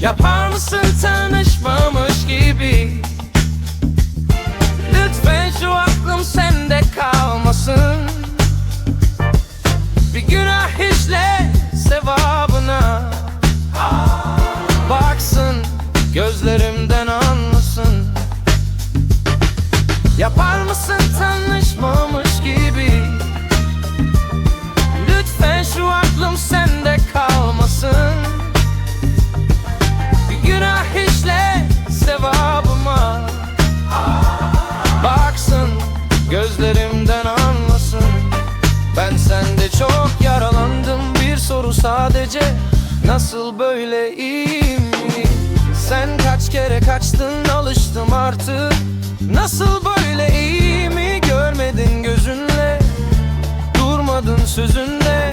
Yapar mısın tanışmamış gibi gözlerimden anlasın. Ben sende çok yaralandım. Bir soru sadece Nasıl böyle iyi mi? Sen kaç kere kaçtın alıştım artık. Nasıl böyle iyi görmedin gözünle Durmadın sözünde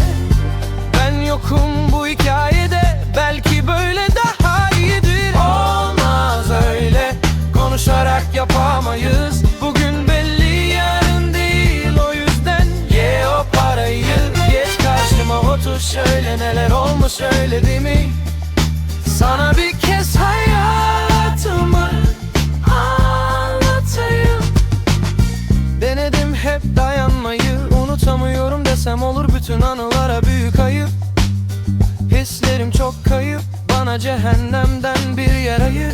Ben yokum bu hikayede Belki böyle daha iyidir. Olmaz öyle Konuşarak yapamayız şöyle Neler olmuş öyle mi? Sana bir kez hayatımı anlatayım. Denedim hep dayanmayı Unutamıyorum desem olur bütün anılara büyük ayıp. Hislerim çok kayıp Bana cehennemden bir yer ayır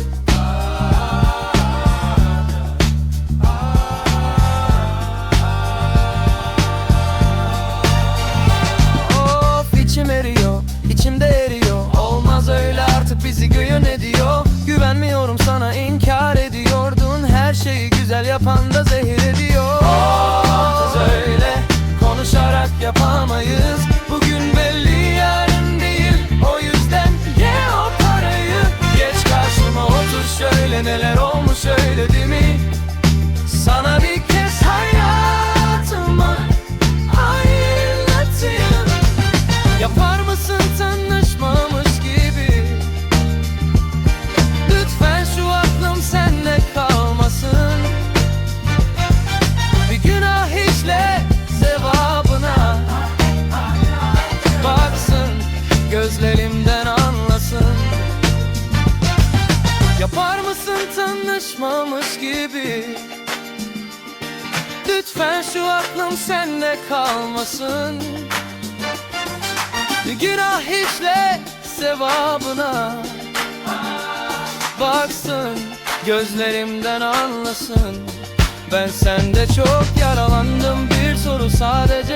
şeyi güzel yapan da zehir ediyor Olmaz öyle konuşarak yapamayız mısın tanışmamış gibi. Lütfen şu aklım sende kalmasın. Günah işle sevabına Baksın gözlerimden anlasın. Ben sende çok yaralandım bir soru sadece